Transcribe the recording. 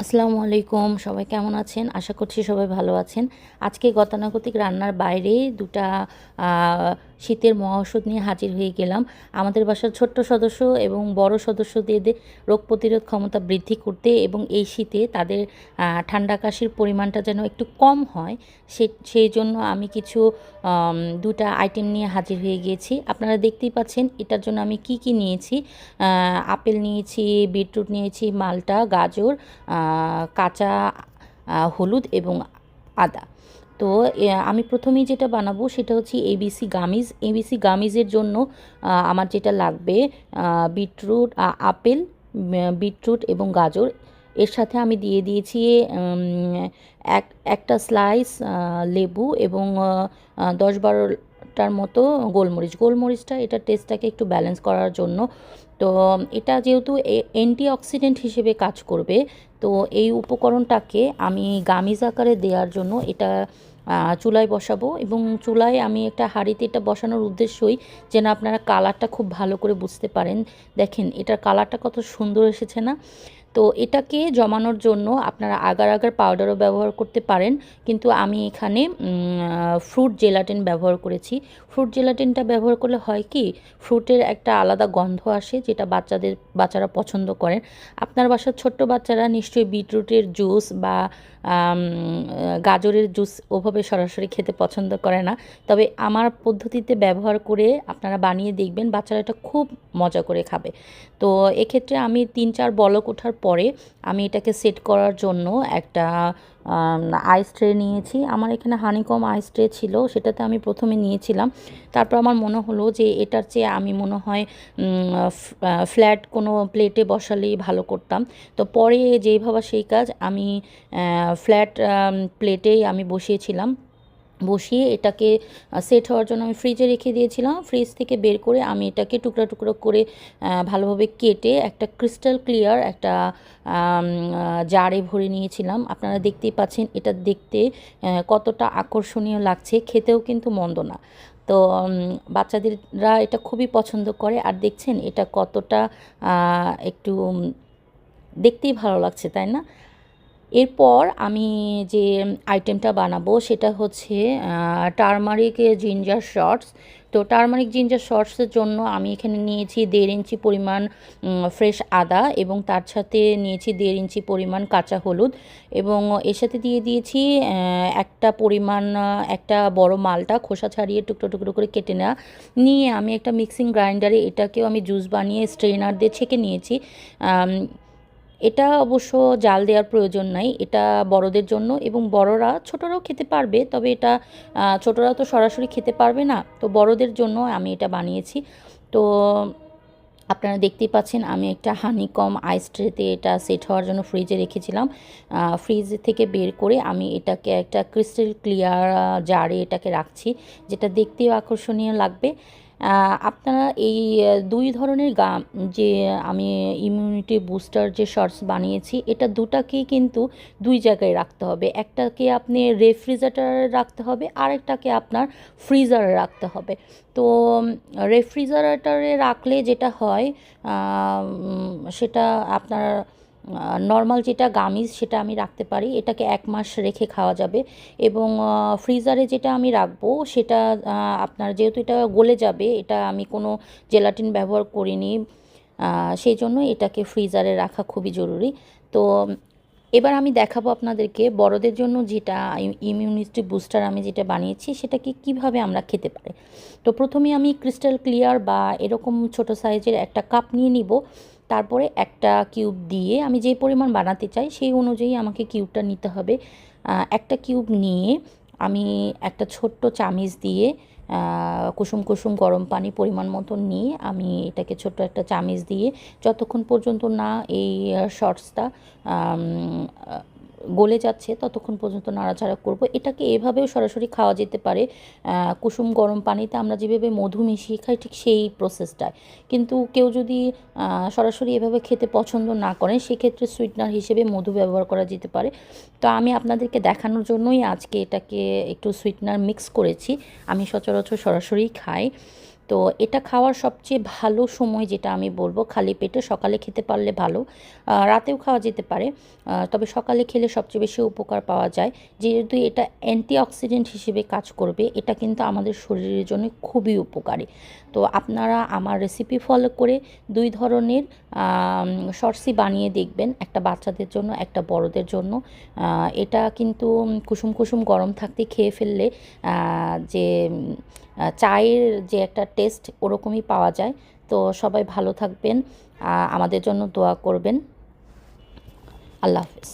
আসসালামু আলাইকুম, সবাই কেমন আছেন? আশা করছি সবাই ভালো আছেন। আজকে গতানুগতিক রান্নার বাইরে দুটা শীতের মহাওষুধ নিয়ে হাজির হয়ে গেলাম। আমাদের বাসার ছোট্ট সদস্য এবং বড় সদস্যদের রোগ প্রতিরোধ ক্ষমতা বৃদ্ধি করতে এবং এই শীতে তাদের ঠান্ডা কাশির পরিমাণটা যেন একটু কম হয়, সে, সেই জন্য আমি কিছু দুটা আইটেম নিয়ে হাজির হয়ে গিয়েছি আপনারা দেখতেই পাচ্ছেন এটার জন্য আমি কি কি নিয়েছি আপেল নিয়েছি, বিটরুট নিয়েছি, মালটা, গাজর কাঁচা হলুদ এবং আদা। তো আমি প্রথমেই যেটা বানাবো সেটা হচ্ছে এবিসি গামিজ। এবিসি গামিজের জন্য আমার যেটা লাগবে বিটরুট আপেল বিটরুট এবং গাজর। এর সাথে আমি দিয়ে দিয়েছি এক, একটা স্লাইস লেবু এবং দশ বারোটার মতো গোলমরিচ। গোলমরিচটা এটা টেস্টটাকে একটু ব্যালেন্স করার জন্য তো এটা যেহেতু অ্যান্টি অক্সিডেন্ট হিসেবে কাজ করবে, তো এই উপকরণটাকে আমি গামিজ আকারে দেওয়ার জন্য এটা চুলায় বসাবো এবং চুলায় আমি একটা হাঁড়িতে এটা বসানোর উদ্দেশ্যই যেন আপনারা কালারটা খুব ভালো করে বুঝতে পারেন। দেখেন, এটার কালারটা কত সুন্দর এসেছে না? তো এটাকে জমানোর জন্য আপনারা আগার আগার পাউডারও ব্যবহার করতে পারেন। কিন্তু আমি এখানে ফ্রুট জেলাটিন ব্যবহার করেছি। ফ্রুট জেলাটিনটা ব্যবহার করলে হয় কি ফ্রুটের একটা আলাদা গন্ধ আসে, যেটা বাচ্চাদের, বাচ্চারা পছন্দ করেন আপনার বাসার ছোট্ট বাচ্চারা নিশ্চয়ই বিটরুটের জুস বা গাজরের জুস ওভাবে সরাসরি খেতে পছন্দ করে না। তবে আমার পদ্ধতিতে ব্যবহার করে আপনারা বানিয়ে দেখবেন বাচ্চারা এটা খুব মজা করে খাবে। তো এক্ষেত্রে আমি তিন চার বলক ওঠার পরে আমি এটাকে সেট করার জন্য একটা আইস ট্রে নিয়েছি। আমার এখানে হানিকম আইস ট্রে ছিল, সেটাতে আমি প্রথমে নিয়েছিলাম। তারপর আমার মনে হলো যে এটার চেয়ে আমি মনে হয় ফ্ল্যাট কোনো প্লেটে বসালেই ভালো করতাম। তো পরে যেই ভাবা সেই কাজ, আমি ফ্ল্যাট প্লেটেই আমি বসিয়েছিলাম। বসিয়ে এটাকে সেট হওয়ার জন্য আমি ফ্রিজে রেখে দিয়েছিলাম। ফ্রিজ থেকে বের করে আমি এটাকে টুকরা টুকরো করে ভালোভাবে কেটে একটা ক্রিস্টাল ক্লিয়ার একটা জারে ভরে নিয়েছিলাম। আপনারা দেখতেই পাচ্ছেন এটা দেখতে কতটা আকর্ষণীয় লাগছে। খেতেও কিন্তু মন্দ না। তো বাচ্চাদেররা এটা খুবই পছন্দ করে। আর দেখছেন এটা কতটা একটু দেখতেই ভালো লাগছে, তাই না? এরপর আমি যে আইটেমটা বানাবো সেটা হচ্ছে টারমারিক জিঞ্জার শর্টস তো টারমারিক জিঞ্জার শর্টসের জন্য আমি এখানে নিয়েছি দেড় ইঞ্চি পরিমাণ ফ্রেশ আদা এবং তার সাথে নিয়েছি দেড় ইঞ্চি পরিমাণ কাঁচা হলুদ। এবং এর সাথে দিয়ে দিয়েছি একটা পরিমাণ, একটা বড় মালটা খোসা ছাড়িয়ে টুকরো টুকরো করে কেটে নেওয়া। নিয়ে আমি একটা মিক্সিং গ্রাইন্ডারে এটাকেও আমি জুস বানিয়ে স্ট্রেনার দিয়ে ছেঁকে নিয়েছি। এটা অবশ্য জাল দেওয়ার প্রয়োজন নাই, এটা বড়দের জন্য এবং বড়রা ছোটরাও খেতে পারবে, তবে এটা ছোটরা তো সরাসরি খেতে পারবে না, তো বড়দের জন্য আমি এটা বানিয়েছি। তো আপনারা দেখতেই পাচ্ছেন আমি একটা হানিকম আইস ট্রেতে এটা সেট হওয়ার জন্য ফ্রিজে রেখেছিলাম। ফ্রিজ থেকে বের করে আমি এটাকে একটা ক্রিস্টাল ক্লিয়ার জারে এটাকে রাখছি, যেটা দেখতেও আকর্ষণীয় লাগবে। আপনারা এই দুই ধরনের গা, যে আমি ইমিউনিটি বুস্টার যে শর্টস বানিয়েছি, এটা দুটাকেই কিন্তু দুই জায়গায় রাখতে হবে। একটাকে আপনি রেফ্রিজারেটারে রাখতে হবে, আরেকটাকে আপনার ফ্রিজারে রাখতে হবে। তো রেফ্রিজারেটরে রাখলে যেটা হয় সেটা আপনার নর্মাল যেটা গামিজ সেটা আমি রাখতে পারি। এটাকে এক মাস রেখে খাওয়া যাবে এবং ফ্রিজারে যেটা আমি রাখব সেটা আপনার যেহেতু এটা গলে যাবে, এটা আমি কোনো জেলাটিন ব্যবহার করিনি সেই জন্য এটাকে ফ্রিজারে রাখা খুবই জরুরি। তো, এবার আমি দেখাবো আপনাদেরকে বড়দের জন্য যেটা ইমিউনিটি বুস্টার আমি যেটা বানিয়েছি সেটাকে কীভাবে আমরা খেতে পারি। তো প্রথমে আমি ক্রিস্টাল ক্লিয়ার বা এরকম ছোট সাইজের একটা কাপ নিয়ে নিব। তারপরে একটা কিউব দিয়ে আমি যে পরিমাণ বানাতে চাই সেই অনুযায়ী আমাকে কিউবটা নিতে হবে। একটা কিউব নিয়ে আমি একটা ছোট্ট চামিচ দিয়ে কুসুম কুসুম গরম পানি পরিমাণ মতো নিয়ে আমি এটাকে ছোট্ট একটা চামিচ দিয়ে যতক্ষণ পর্যন্ত না এই শর্টসটা গলে যাচ্ছে, ততক্ষণ পর্যন্ত নাড়াচাড়া করব। এটাকে এভাবেও সরাসরি খাওয়া যেতে পারে। কুসুম গরম পানিতে আমরা যেভাবে মধু মিশিয়ে খাই, ঠিক সেই প্রসেসটায় কিন্তু কেউ যদি সরাসরি এভাবে খেতে পছন্দ না করেন, সেক্ষেত্রে সুইটনার হিসেবে মধু ব্যবহার করা যেতে পারে। তো আমি আপনাদেরকে দেখানোর জন্যই আজকে এটাকে একটু সুইটনার মিক্স করেছি। আমি সচরাচর সরাসরি খাই। তো এটা খাওয়ার সবচেয়ে ভালো সময় যেটা আমি বলব, খালি পেটে সকালে খেতে পারলে ভালো রাতেও খাওয়া যেতে পারে তবে সকালে খেলে সবচেয়ে বেশি উপকার পাওয়া যায়। যেহেতু এটা অ্যান্টিঅক্সিডেন্ট হিসেবে কাজ করবে, এটা কিন্তু আমাদের শরীরের জন্য খুবই উপকারী। তো আপনারা আমার রেসিপি ফলো করে দুই ধরনের সর্সি বানিয়ে দেখবেন, একটা বাচ্চাদের জন্য, একটা বড়দের জন্য। এটা কিন্তু কুসুম কুসুম গরম থাকতে খেয়ে ফেললে যে চায়ের যে একটা টেস্ট ওরকমই পাওয়া যায়। তো সবাই ভালো থাকবেন। আমাদের জন্য দোয়া করবেন। আল্লাহ হাফিজ।